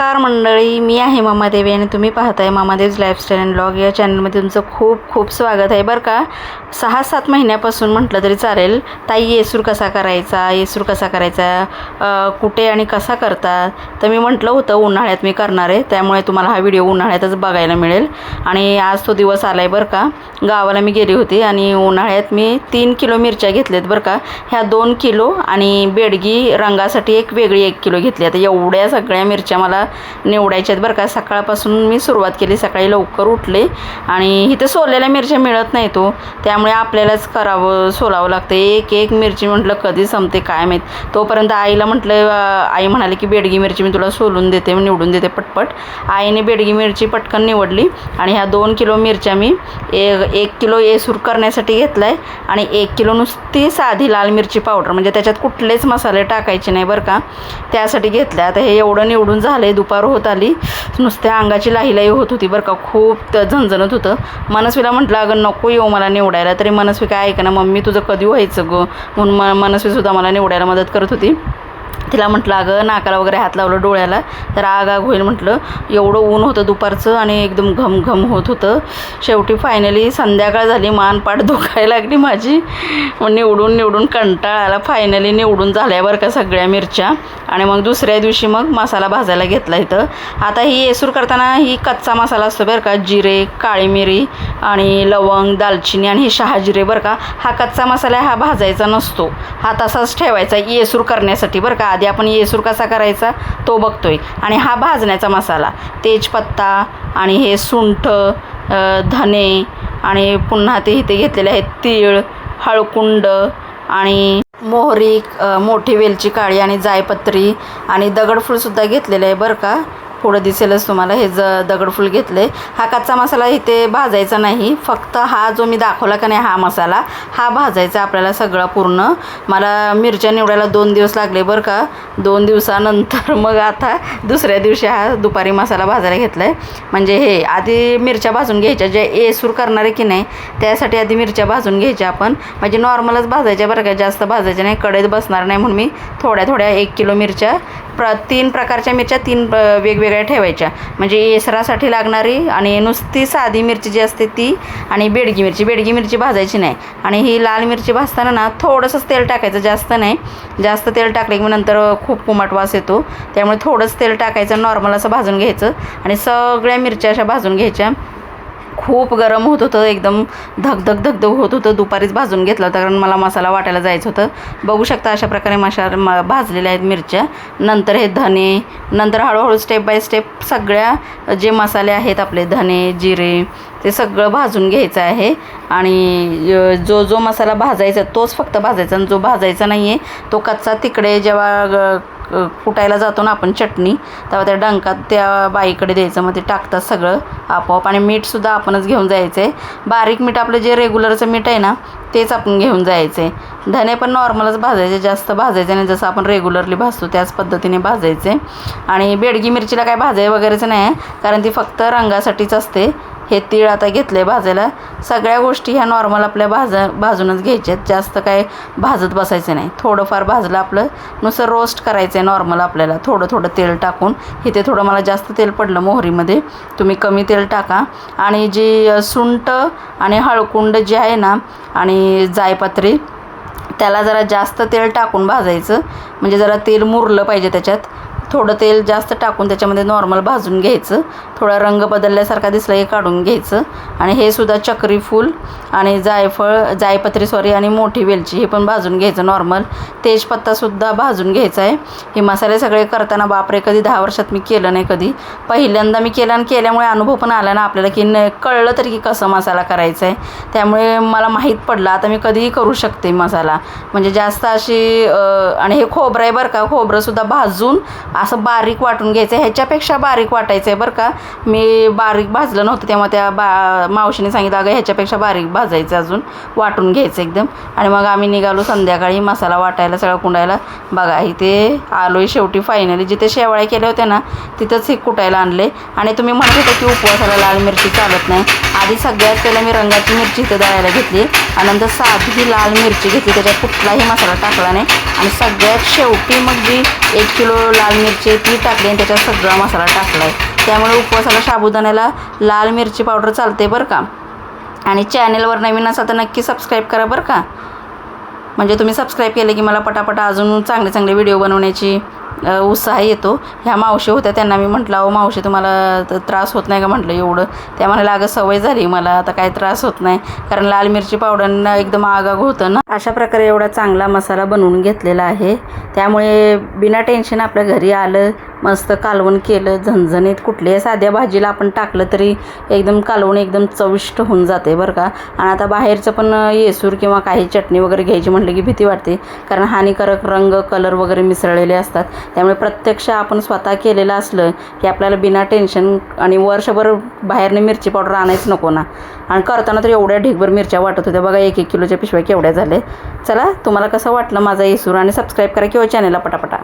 नमस्कार मंडळी मी आहे मामादेवी आणि तुम्ही पाहताय मामादेव्ज लाईफस्टाईल अँड ब्लॉग या चॅनलमध्ये तुमचं खूप खूप स्वागत आहे. बरं का? सहा सात महिन्यापासून म्हटलं तरी चालेल ताई येसूर कसा करायचा येसूर कसा करायचा कुठे आणि कसा करतात? तर मी म्हटलं होतं उन्हाळ्यात मी करणार आहे. त्यामुळे तुम्हाला हा व्हिडिओ उन्हाळ्यातच बघायला मिळेल. आणि आज तो दिवस आला आहे बरं का? गावाला मी गेली होती आणि उन्हाळ्यात मी तीन किलो मिरच्या घेतल्यात बरं का? ह्या दोन किलो आणि बेडगी रंगासाठी एक वेगळी एक किलो घेतली. आता एवढ्या सगळ्या मिरच्या मला निवडायच्या आहेत बरं का. सकाळपासून मी सुरुवात केली. सकाळी लवकर उठले आणि इथे सोललेल्या मिरच्या मिळत नाही तो हो. त्यामुळे आपल्यालाच करावं सोलावं लागतं. एक एक मिरची म्हटलं कधी संपते काय माहीत. तोपर्यंत आईला म्हटलं आई म्हणाली की बेडगी मिरची मी तुला सोलून देते निवडून देते पटपट. आईने बेडगी मिरची पटकन निवडली आणि ह्या दोन किलो मिरच्या मी एक एक किलो येसूर करण्यासाठी घेतला आहे आणि एक किलो नुसती साधी लाल मिरची पावडर म्हणजे त्याच्यात कुठलेच मसाले टाकायचे नाही बरं का त्यासाठी घेतल्या. आता हे एवढं निवडून झालं आहे दुपार होत आली. नुसत्या अंगाची लाहीलाही होत होती बरं का. खूप झणझणत होतं. मनस्वीला म्हटलं अगं नको येऊ मला निवडायला. तरी मनस्वी काय ऐकणं ना मम्मी तुझं कधी व्हायचं गं? म्हणून म मनस्वीसुद्धा मला निवडायला मदत करत होती. तिला म्हटलं अगं नाकाला वगैरे हात लावलं डोळ्याला. तर आग आग होईल म्हटलं. एवढं ऊन होतं दुपारचं आणि एकदम घम घम होत होतं. शेवटी फायनली संध्याकाळ झाली मानपाठ दुखायला लागली माझी. मग निवडून निवडून कंटाळा आला. फायनली निवडून झाल्या बरं का सगळ्या मिरच्या. आणि मग दुसऱ्या दिवशी मग मसाला भाजायला घेतला इथं. आता ही येसूर करताना ही कच्चा मसाला असतो बरं का जिरे काळी मिरी आणि लवंग दालचिनी आणि हे शहाजिरे बरं का. हा कच्चा मसाला हा भाजायचा नसतो. हा तसाच ठेवायचा येसूर करण्यासाठी बरं का. का? आधी आपण येसूर कसा करायचा? तो बघतोय. आणि हा भाजण्याचा मसाला. तेजपत्ता आणि हे सुंठ धने आणि पुन्हा ते इथे घेतलेले आहेत तीळ हळकुंड आणि मोहरी मोठी वेलची काळी आणि जायपत्री आणि दगडफूलसुद्धा घेतलेलं आहे बरं का? पुढं दिसेलच तुम्हाला. हे ज दगडफूल घेतले. हा कच्चा मसाला इथे भाजायचा नाही. फक्त हा जो मी दाखवला का नाही हा मसाला हा भाजायचा आपल्याला सगळा पूर्ण. मला मिरच्या निवडायला दोन दिवस लागले बरं का. दोन दिवसानंतर मग आता दुसऱ्या दिवशी हा दुपारी मसाला भाजायला घेतला आहे म्हणजे हे आधी मिरच्या भाजून घ्यायच्या. जे एसूर करणारे की नाही त्यासाठी आधी मिरच्या भाजून घ्यायच्या आपण. म्हणजे नॉर्मलच भाजायच्या बरं का. जास्त भाजायच्या नाही. कडेत बसणार नाही म्हणून मी थोड्या थोड्या एक किलो मिरच्या प्र तीन प्रकारच्या मिरच्या तीन वेगवेगळ्या वेगवेगळ्या ठेवायच्या. म्हणजे येसरासाठी लागणारी आणि नुसती साधी मिरची जी असते ती आणि बेडगी मिरची. बेडगी मिरची भाजायची नाही. आणि ही लाल मिरची भाजताना ना थोडंसंच तेल टाकायचं. जास्त नाही. जास्त तेल टाकले की मग नंतर खूप कुमट वास येतो. त्यामुळे थोडंच तेल टाकायचं. नॉर्मल असं भाजून घ्यायचं. आणि सगळ्या मिरच्या अशा भाजून घ्यायच्या. खूप गरम होत होतं एकदम धगधग धगधग होत होतं दुपारीच भाजून घेतलं होतं कारण मला मसाला वाटायला जायचं होतं. बघू शकता अशा प्रकारे मशा म भाजलेल्या आहेत मिरच्या. नंतर हे धने नंतर हळूहळू स्टेप बाय स्टेप सगळ्या जे मसाले आहेत आपले धने जिरे ते सगळं भाजून घ्यायचं आहे. आणि जो जो मसाला भाजायचा तोच फक्त भाजायचा आणि जो भाजायचा नाही आहे तो कच्चा तिकडे जेव्हा ग- कुटायला जातो ना आपण चटणी तेव्हा त्या डंकात त्या बाईकडे द्यायचं मग ते टाकतात सगळं आपोआप आणि मीठसुद्धा आपणच घेऊन जायचं. आहे बारीक मीठ आपलं जे रेग्युलरचं मीठ आहे ना तेच आपण घेऊन जायचं. आहे धने पण नॉर्मलच भाजायचे जास्त भाजायचे नाही जसं आपण रेग्युलरली भाजतो त्याच पद्धतीने भाजायचे. आणि बेडगी मिरचीला काय भाजाय वगैरेच नाही आहे कारण ती फक्त रंगासाठीच असते. हे तीळ आता घेतले भाजायला. सगळ्या गोष्टी ह्या नॉर्मल आपल्या भाजा भाजूनच घ्यायच्या आहेत जास्त काय भाजत बसायचं नाही. थोडंफार भाजलं आपलं नुसतं रोस्ट करायचं आहे नॉर्मल आपल्याला. थोडं थोडं तेल टाकून. इथे थोडं मला जास्त तेल पडलं मोहरीमध्ये. तुम्ही कमी तेल टाका. आणि जी सुंट आणि हळकुंड जे आहे ना आणि जायपत्री त्याला जरा जास्त तेल टाकून भाजायचं. म्हणजे जरा तेल मुरलं पाहिजे त्याच्यात. थोडं तेल जास्त टाकून त्याच्यामध्ये नॉर्मल भाजून घ्यायचं. थोडा रंग बदलल्यासारखा दिसला हे काढून घ्यायचं. आणि हे सुद्धा चक्री फूल आणि जायफळ जायपत्री सॉरी आणि मोठी वेलची हे पण भाजून घ्यायचं नॉर्मल तेजपत्तासुद्धा भाजून घ्यायचा आहे. हे मसाले सगळे करताना बापरे कधी दहा वर्षात मी केलं नाही कधी. पहिल्यांदा मी केलं आणि केल्यामुळे अनुभव पण आला ना आपल्याला की न कळलं तरी की कसं मसाला करायचा आहे. त्यामुळे मला माहीत पडलं आता मी कधीही करू शकते मसाला. म्हणजे जास्त अशी आणि हे खोबरं आहे बरं का खोबरंसुद्धा भाजून असं बारीक वाटून घ्यायचं. आहे ह्याच्यापेक्षा बारीक वाटायचं आहे बरं का. मी बारीक भाजलं नव्हतं तेव्हा त्या बा मावशीने सांगितलं अगं ह्याच्यापेक्षा बारीक भाजायचं अजून. वाटून घ्यायचं एकदम. आणि मग आम्ही निघालो संध्याकाळी मसाला वाटायला सगळं कुंडायला. बघा इथे आहे शेवटी फायनली जिथे शेवाळ्या केल्या होत्या ना तिथंच हे कुटायला आणले आणि तुम्ही म्हणत होता की उपवासाला लाल मिरची चालत नाही. आधी सगळ्यात पहिला मी रंगाची मिरची इथं दळायला घेतली. आणि नंतर साधी लाल मिरची घेतली त्याच्यात कुठलाही मसाला टाकला नाही. आणि सगळ्यात शेवटी मग जी एक किलो लाल मिरची मिरची ती टाकली आणि त्याच्यात सगळा मसाला टाकला आहे त्यामुळे उपवासाला साबुदाण्याला लाल मिरची पावडर चालते बरं का. आणि चॅनेलवर नवीन असाल तर नक्की सबस्क्राईब करा बरं का. म्हणजे तुम्ही सबस्क्राईब केले की मला पटापटा अजून चांगले चांगले व्हिडिओ बनवण्याची उत्साह येतो. ह्या मावशी होत्या त्यांना मी म्हटलं अहो मावशी तुम्हाला त्रास होत नाही का? म्हटलं एवढं. त्या म्हणाल्या अगं सवय झाली मला आता काही त्रास होत नाही. कारण लाल मिरची पावडरनं एकदम आगाग होतं ना. अशा प्रकारे एवढा चांगला मसाला बनवून घेतलेला आहे. त्यामुळे बिना टेन्शन आपल्या घरी आलं मस्त कालवण केलं झणझणीत कुठल्याही साध्या भाजीला आपण टाकलं तरी एकदम कालवण एकदम चविष्ट होऊन जाते बरं का. आणि आता बाहेरचं पण येसूर किंवा काही चटणी वगैरे घ्यायची म्हटलं की भीती वाटते. कारण हानिकारक रंग कलर वगैरे मिसळलेले असतात. त्यामुळे प्रत्यक्ष आपण स्वतः केलेलं असलं की आपल्याला बिना टेन्शन आणि वर्षभर बाहेरने मिरची पावडर आणायच नको ना. आणि करताना तर एवढ्या ढिगभर मिरच्या वाटत होत्या. बघा एक एक किलोच्या पिशव्या केवढ्या झाले चला तुम्हाला कसं वाटलं माझा येसूर? आणि सबस्क्राईब करा किंवा चॅनलला पटापटा.